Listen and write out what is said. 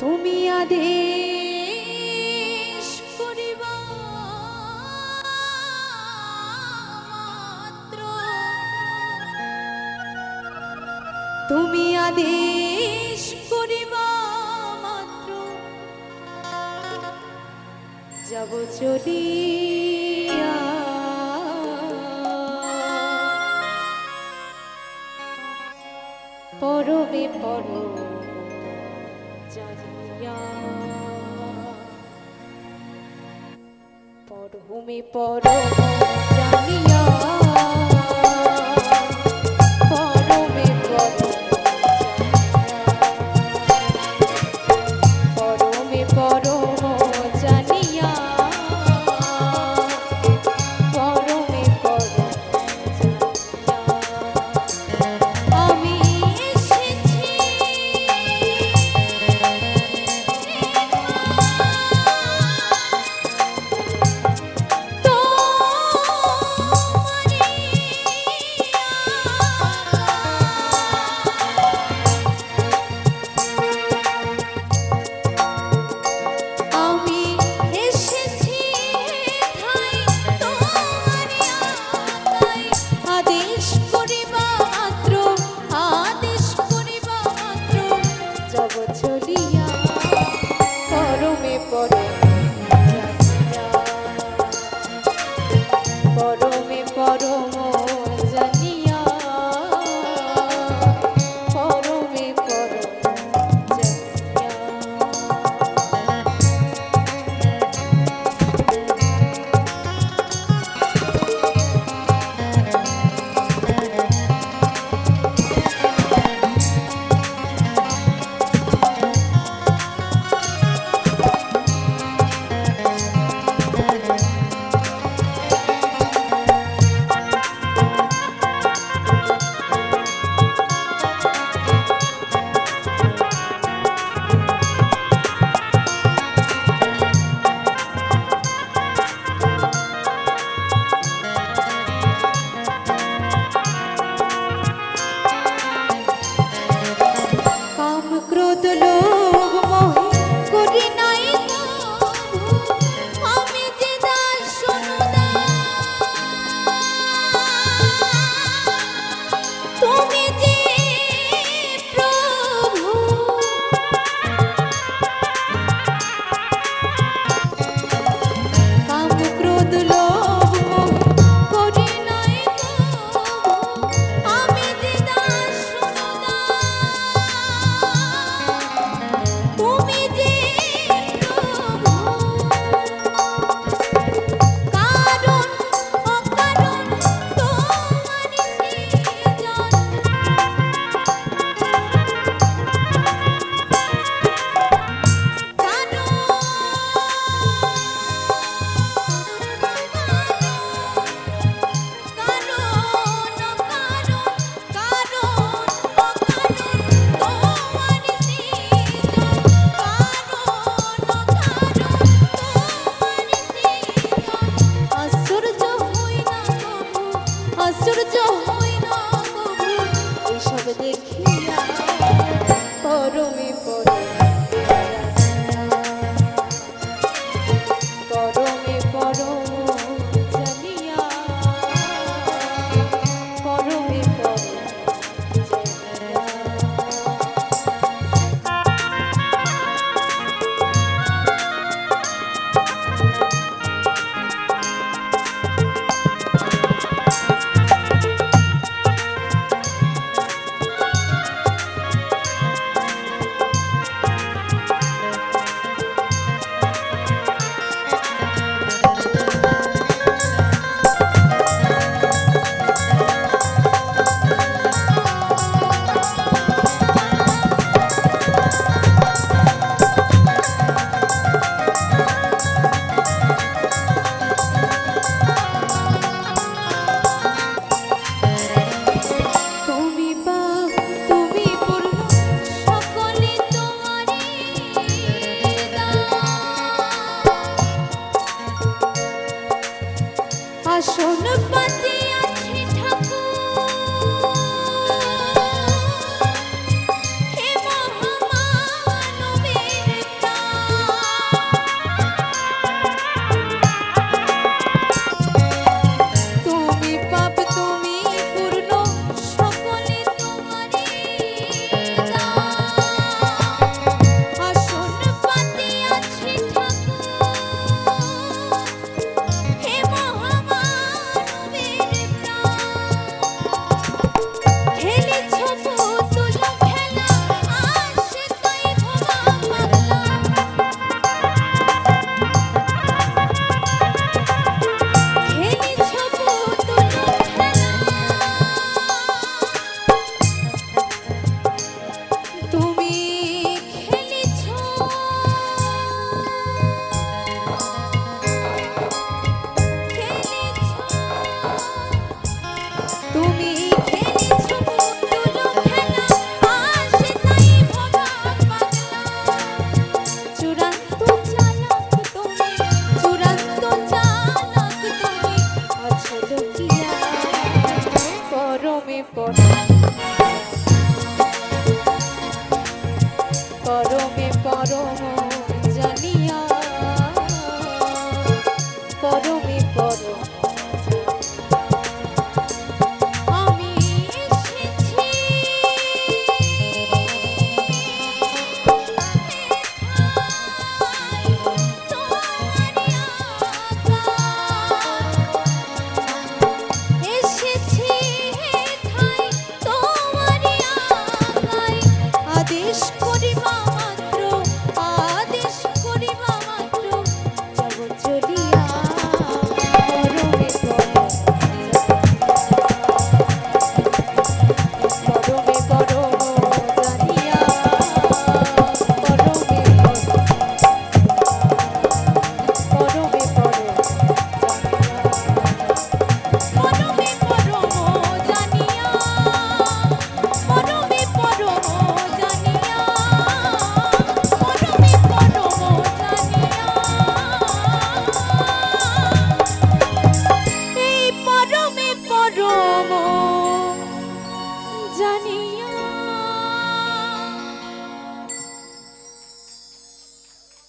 তুমি আদেশ করিবা তুমি আদেশ করিবা মাত্র যাব চলিয়া। পরবে পর জানিয়া। পরমে পর জানিয়া। আশ্চর্য আসন পাতি